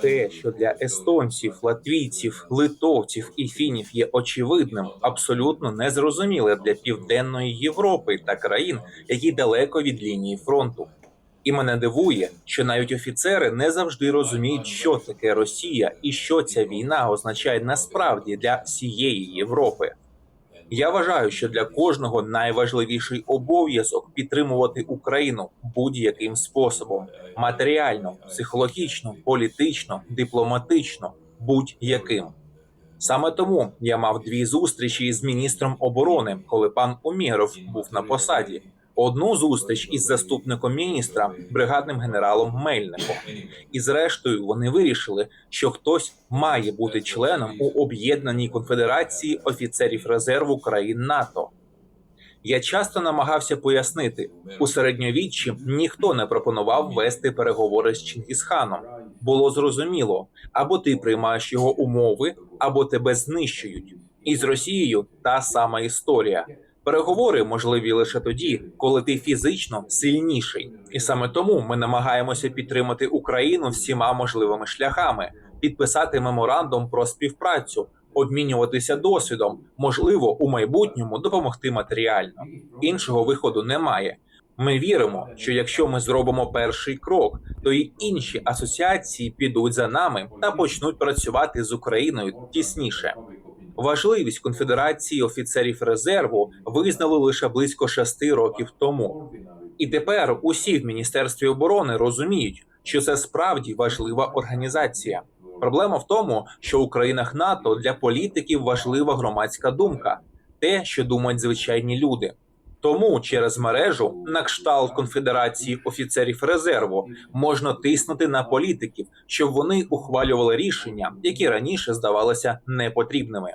Те, що для естонців, латвійців, литовців і фінів є очевидним, абсолютно незрозуміле для південної Європи та країн, які далеко від лінії фронту. І мене дивує, що навіть офіцери не завжди розуміють, що таке Росія і що ця війна означає насправді для всієї Європи. Я вважаю, що для кожного найважливіший обов'язок підтримувати Україну будь-яким способом матеріально, психологічно, політично, дипломатично, будь-яким. Саме тому я мав дві зустрічі з міністром оборони, коли пан Уміров був на посаді. Одну зустріч із заступником міністра, бригадним генералом Мельником. І зрештою вони вирішили, що хтось має бути членом у об'єднаній конфедерації офіцерів резерву країн НАТО. Я часто намагався пояснити, у середньовіччі ніхто не пропонував вести переговори з Чингісханом. Було зрозуміло, або ти приймаєш його умови, або тебе знищують. І з Росією та сама історія. Переговори можливі лише тоді, коли ти фізично сильніший, і саме тому ми намагаємося підтримати Україну всіма можливими шляхами, підписати меморандум про співпрацю, обмінюватися досвідом, можливо, у майбутньому допомогти матеріально. Іншого виходу немає. Ми віримо, що якщо ми зробимо перший крок, то й інші асоціації підуть за нами та почнуть працювати з Україною тісніше. Важливість конфедерації офіцерів резерву визнали лише близько шести років тому. І тепер усі в міністерстві оборони розуміють, що це справді важлива організація. Проблема в тому, що у країнах НАТО для політиків важлива громадська думка, те, що думають звичайні люди. Тому через мережу на кшталт конфедерації офіцерів резерву можна тиснути на політиків, щоб вони ухвалювали рішення, які раніше здавалися непотрібними.